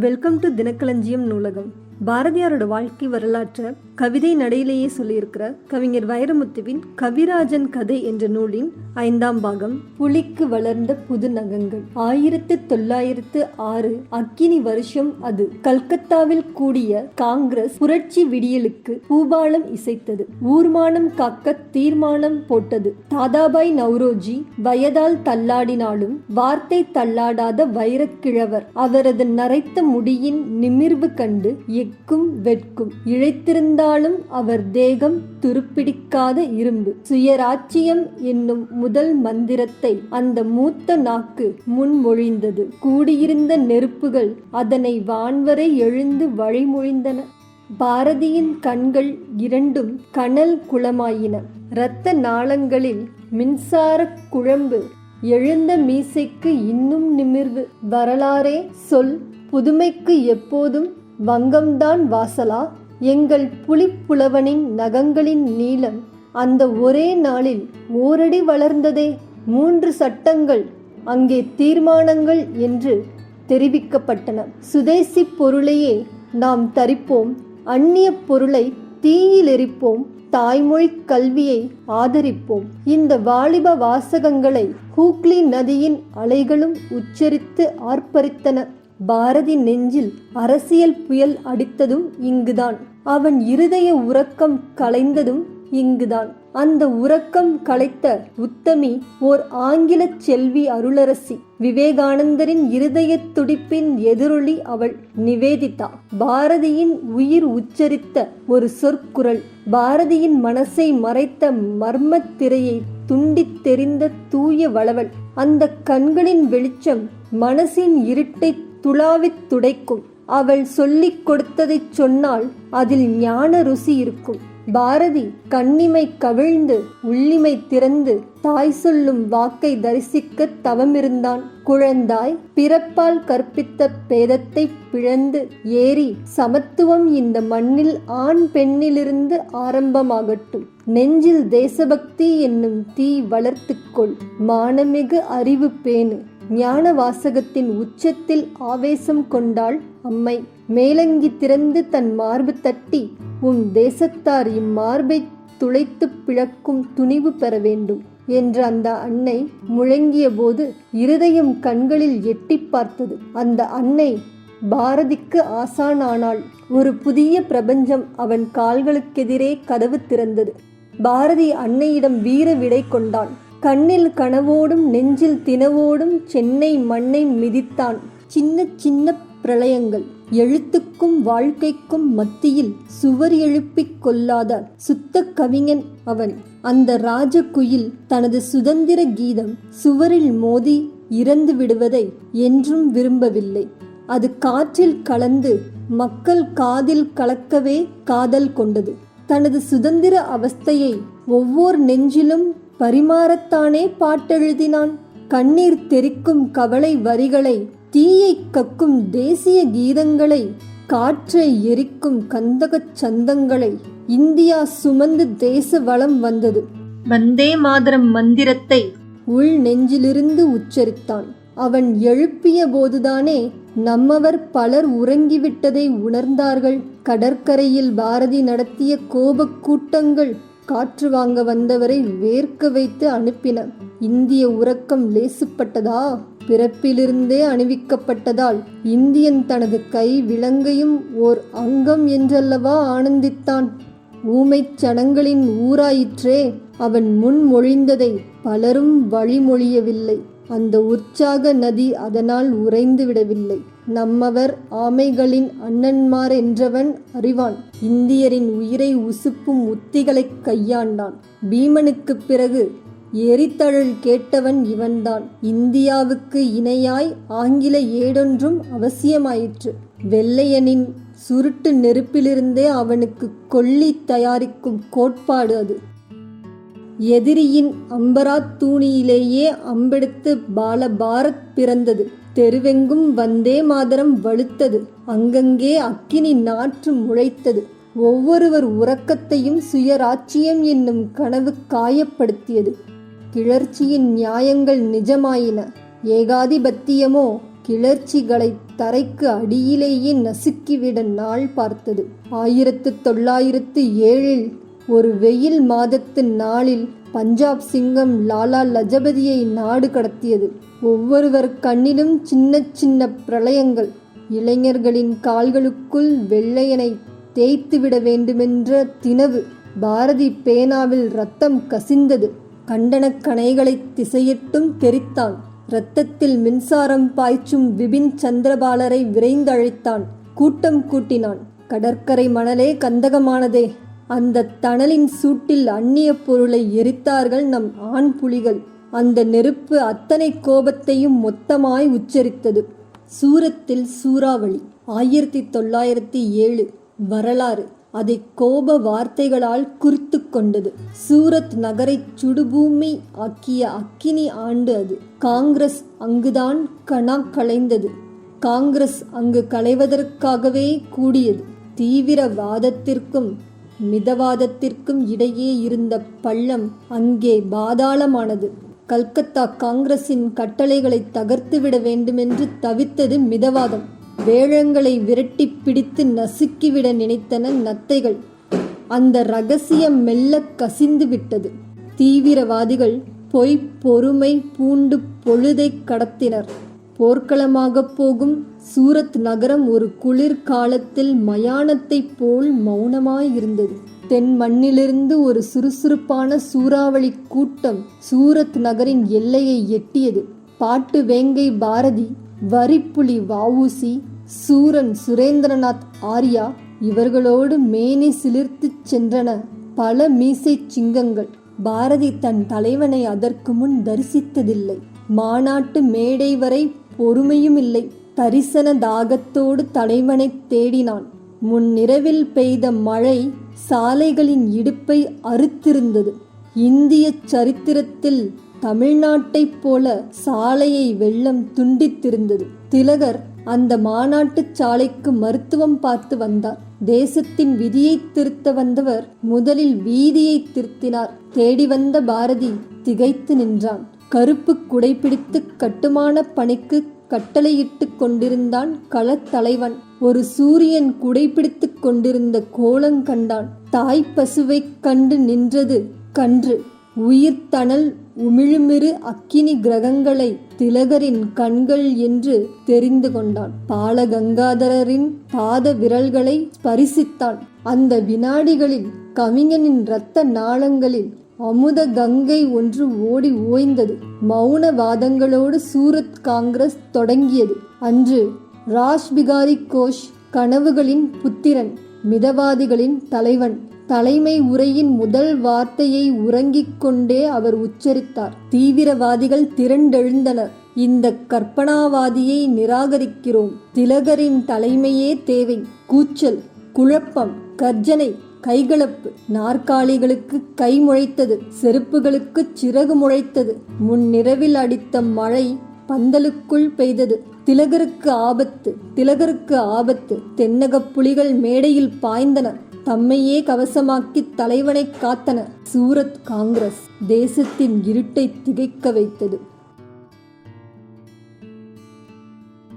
Welcome to தினக்களஞ்சியம் நூலகம். பாரதியாரோட வாழ்க்கை வரலாற்றை கவிதை நடையிலேயே சொல்லியிருக்கிற கவிஞர் வைரமுத்துவின் கவிராஜன் கதை என்ற நூலின் ஐந்தாம் பாகம் புலிக்கு வளர்ந்த புது நகங்கள். ஆயிரத்து தொள்ளாயிரத்து ஆறு அக்கினி வருஷம் அது. கல்கத்தாவில் கூடிய காங்கிரஸ் புரட்சி விடியலுக்கு பூபாலம் இசைத்தது. ஊர்மானம் காக்க தீர்மானம் போட்டது. தாதாபாய் நவ்ரோஜி வயதால் தள்ளாடினாலும் வார்த்தை தள்ளாடாத வைரக்கிழவர். அவரது நரைத்த முடியின் நிமிர்வு கண்டு எக்கும் வெட்கும். இழைத்திருந்தாலும் அவர் தேகம் துருப்பிடிக்காத இரும்பு. சுயராச்சியம் என்னும் முதல் மந்திரத்தை அந்த மூத்த நாக்கு முன்மொழிந்தது கூடியிருந்த நெருப்புகள் அதனை வான்வரை எழுந்து வழிமொழிந்தன. பாரதியின் கண்கள் இரண்டும் கனல் குளமாயின. இரத்த நாளங்களில் மின்சார குழம்பு எழுந்த மீசைக்கு இன்னும் நிமிர்வு. வரலாறே சொல் புதுமைக்கு எப்போதும் வங்கம்தான் வாசலா எங்கள் புலிப்புலவனின் நகங்களின் நீளம். அந்த ஒரே நாளில் ஓரடி வளர்ந்ததே மூன்று சட்டங்கள் அங்கே தீர்மானங்கள் என்று தெரிவிக்கப்பட்டன. சுதேசி பொருளையே நாம் தரிப்போம் அந்நிய பொருளை தீயில் எரிப்போம் தாய்மொழி கல்வியை ஆதரிப்போம். இந்த வாலிப வாசகங்களை ஹூக்ளி நதியின் அலைகளும் உச்சரித்து ஆர்ப்பரித்தன. பாரதி நெஞ்சில் அரசியல் புயல் அடித்ததும் இங்குதான். அவன் இருதய உறக்கம் கலைந்ததும் இங்குதான். அந்த உறக்கம் கலைத்த உத்தமி ஓர் ஆங்கில செல்வி அருளரசி. விவேகானந்தரின் இருதய துடிப்பின் எதிரொலி அவள் நிவேதிதா பாரதியின் உயிர் உச்சரித்த ஒரு சொற்குரல். பாரதியின் மனசை மறைத்த மர்மத் திரையை துண்டித் தெரிந்த தூய வளவள் அந்த கண்களின் வெளிச்சம் மனசின் இருட்டை துளாவித் துடைக்கும். அவள் சொல்லிக் கொடுத்ததைச் சொன்னால் அதில் ஞான ருசி இருக்கும். பாரதி கண்ணிமை கவிழ்ந்து உள்ளிமை திறந்து தாய் சொல்லும் வாக்கை தரிசிக்க தவமிருந்தான். குழந்தாய் பிறப்பால் கற்பித்த பேதத்தை பிழந்து ஏறி சமத்துவம் இந்த மண்ணில் ஆண் பெண்ணிலிருந்து ஆரம்பமாகட்டும். நெஞ்சில் தேசபக்தி என்னும் தீ வளர்த்துக்கொள் மானமிகு அறிவு பேணு. ஞான வாசகத்தின் உச்சத்தில் ஆவேசம் கொண்டாள் அம்மை. மேலங்கி திறந்து தன் மார்பு தட்டி உம் தேசத்தார் இம்மார்பை துளைத்து பிளக்கும் துணிவு பெற வேண்டும் என்ற அந்த அன்னை முழங்கிய போது இருதயம் கண்களில் எட்டி பார்த்தது. அந்த அன்னை பாரதிக்கு ஆசானானாள். ஒரு புதிய பிரபஞ்சம் அவன் கால்களுக்கெதிரே கதவு திறந்தது. பாரதி அன்னையிடம் வீர விடை கொண்டான். கண்ணில் கனவோடும் நெஞ்சில் தினவோடும் சென்னை மண்ணை மிதித்தான். சின்ன சின்ன பிரளயங்கள். எழுத்துக்கும் வாழ்க்கைக்கும் மத்தியில் சுவர் எழுப்பிக் கொள்ளாத சுத்த கவிஞன் அவன். அந்த ராஜகுயில் தனது சுதந்திர கீதம் சுவரில் மோதி இறந்து விடுவதை என்றும் விரும்பவில்லை. அது காற்றில் கலந்து மக்கள் காதில் கலக்கவே காதல் கொண்டது. தனது சுதந்திர அவஸ்தையை ஒவ்வொரு நெஞ்சிலும் பரிமாறத்தானே பாட்டெழுதினான். கண்ணீர் தெரிக்கும் கவலை வரிகளை தீயை கக்கும் தேசிய கீதங்களை காற்றை எரிக்கும் கந்தகச் சந்தங்களை இந்தியா சுமந்து தேச வளம் வந்தது. வந்தே மாதரம் மந்திரத்தை. உள் நெஞ்சிலிருந்து உச்சரித்தான். அவன் எழுப்பிய போதுதானே நம்மவர் பலர் உறங்கிவிட்டதை உணர்ந்தார்கள். கடற்கரையில் பாரதி நடத்திய கோபக் கூட்டங்கள் காற்று வாங்க வந்தவரை வேர்க்க வைத்து அனுப்பின. இந்திய உறக்கம் லேசுப்பட்டதா? பிறப்பிலிருந்தே அணிவிக்கப்பட்டதால் இந்தியன் தனது கை விலங்கையும் ஓர் அங்கம் என்றல்லவா ஆனந்தித்தான். ஊமைச் சனங்களின் ஊராயிற்றே அவன் முன்மொழிந்ததை பலரும் வழிமொழியவில்லை. அந்த உற்சாக நதி அதனால் உறைந்து விடவில்லை நம்மவர் ஆமைகளின் அண்ணன்மார் என்றவன் அறிவான். இந்தியரின் உயிரை உசுப்பும் உத்திகளைக் கையாண்டான். பீமனுக்குப் பிறகு எரித்தழல் கேட்டவன் இவன்தான். இந்தியாவுக்கு இணையாய் ஆங்கில ஏடொன்றும் அவசியமாயிற்று. வெள்ளையனின் சுருட்டு நெருப்பிலிருந்தே அவனுக்கு கொல்லி தயாரிக்கும் கோட்பாடு அது. எதிரியின் அம்பராத்தூணியிலேயே அம்பெடுத்து பால பாரத் பிறந்தது. தெருவெங்கும் வந்தே மாதரம் வலுத்தது அங்கங்கே அக்கினி நாற்று முளைத்தது. ஒவ்வொருவர் உறக்கத்தையும் சுயராச்சியம் என்னும் கனவு காயப்படுத்தியது. கிளர்ச்சியின் நியாயங்கள் நிஜமாயின. ஏகாதிபத்தியமோ கிளர்ச்சிகளை தரைக்கு அடியிலேயே நசுக்கிவிட நாள் பார்த்தது. ஆயிரத்து தொள்ளாயிரத்து ஏழில் ஒரு வெயில் மாதத்து நாளில் பஞ்சாப் சிங்கம் லாலா லஜபதியை நாடு கடத்தியது. ஒவ்வொருவர் கண்ணிலும் சின்ன சின்ன பிரளயங்கள். இளைஞர்களின் கால்களுக்குள் வெள்ளையனை தேய்த்துவிட வேண்டுமென்ற தினவு பாரதி பேனாவில் ரத்தம் கசிந்தது. கண்டனக் கணைகளை திசையிட்டும் தெரித்தான். இரத்தத்தில் மின்சாரம் பாய்ச்சும் விபின் சந்திரபாலரை விரைந்தழைத்தான். கூட்டம் கூட்டினான். கடற்கரை மணலே கந்தகமானதே. அந்த தணலின் சூட்டில் அந்நிய பொருளை எரித்தார்கள் நம் ஆண் புலிகள். அந்த நெருப்பு அத்தனை கோபத்தையும் மொத்தமாய் உச்சரித்தது. சூரத்தில் சூறாவளி ஆயிரத்தி தொள்ளாயிரத்தி ஏழு வரலாறு அதை கோப வார்த்தைகளால் குறித்து கொண்டது. சூரத் நகரை சுடுபூமி ஆக்கிய அக்கினி ஆண்டு அது. காங்கிரஸ் அங்குதான் கணா களைந்தது காங்கிரஸ் அங்கு களைவதற்காகவே கூடியது. தீவிரவாதத்திற்கும் மிதவாதத்திற்கும் இடையே இருந்த பள்ளம் அங்கே பாதாளமானது. கல்கத்தா காங்கிரசின் கட்டளைகளை தகர்த்துவிட வேண்டுமென்று தவித்தது மிதவாதம். வேழங்களை விரட்டி பிடித்து நசுக்கிவிட நினைத்தன நத்தைகள். அந்த ரகசியம் மெல்ல கசிந்து விட்டது தீவிரவாதிகள் பொய் பொறுமை பூண்டு பொழுதை கடத்தினர். போர்க்களமாகப் போகும் சூரத் நகரம் ஒரு குளிர் காலத்தில் மயானத்தைப் போல் மௌனமாயிருந்தது. தென் மண்ணிலிருந்து ஒரு சுறுசுறுப்பான சூறாவளி கூட்டம் சூரத் நகரின் எல்லையை எட்டியது. பாட்டு வேங்கை பாரதி வரிப்புலி வவுசி சூரன் சுரேந்திரநாத் ஆர்யா இவர்களோடு மேனி சிலிர்த்துச் சென்றன பல மீசைச் சிங்கங்கள். பாரதி தன் தலைவனை அதற்கு முன் தரிசித்ததில்லை. மாநாட்டு மேடை வரை பொறுமையும் இல்லை. தரிசன தாகத்தோடு தலைவனைத் தேடினான். முன்னிரவில் பெய்த மழை சாலைகளின் இடுப்பை அறுத்திருந்தது. இந்திய சரித்திரத்தில் தமிழ்நாட்டைப் போல சாலையை வெள்ளம் துண்டித்திருந்தது. திலகர் அந்த மாநாட்டுச் சாலைக்கு மருத்துவம் பார்த்து வந்தார். தேசத்தின் விதியை திருத்த வந்தவர் முதலில் வீதியை திருத்தினார். தேடி வந்த பாரதி திகைத்து நின்றான். கருப்பு குடைபிடித்து கட்டுமான பணிக்கு கட்டளையிட்டுக் கொண்டிருந்தான் களத்தலைவன் ஒரு சூரியன் குடைபிடித்துக் கொண்டிருந்த கோலங் கண்டான். தாய் பசுவைக் கண்டு நின்றது கன்று. உயிர்த்தணல் உமிழுமிரு அக்கினி கிரகங்களை திலகரின் கண்கள் என்று தெரிந்து கொண்டான். பாலகங்காதரரின் பாத விரல்களை ஸ்பரிசித்தான் அந்த வினாடிகளில் கவிஞனின் இரத்த நாளங்களில் அமுத கங்கை ஒன்று ஓடி ஓய்ந்தது. மௌனவாதங்களோடு சூரத் காங்கிரஸ் தொடங்கியது. அன்று ராஷ்பிகாரி கோஷ் கனவுகளின் புத்திரன் மிதவாதிகளின் தலைவன் தலைமை உரையின் முதல் வார்த்தையை உறங்கிக் கொண்டே அவர் உச்சரித்தார். தீவிரவாதிகள் திரண்டெழுந்தனர். இந்த கற்பனாவாதியை நிராகரிக்கிறோம். திலகரின் தலைமையே தேவை. கூச்சல் குழப்பம் கர்ஜனை கைகலப்பு. நாற்காலிகளுக்கு கை முளைத்தது செருப்புகளுக்கு சிறகு முளைத்தது. முன்னிரவில் அடித்த மழை பந்தலுக்குள் பெய்தது. திலகருக்கு ஆபத்து திலகருக்கு ஆபத்து. தென்னகப் புலிகள் மேடையில் பாய்ந்தன தம்மையே கவசமாக்கி தலைவனை காத்தன. சூரத் காங்கிரஸ் தேசத்தின் இருட்டை திகைக்க வைத்தது.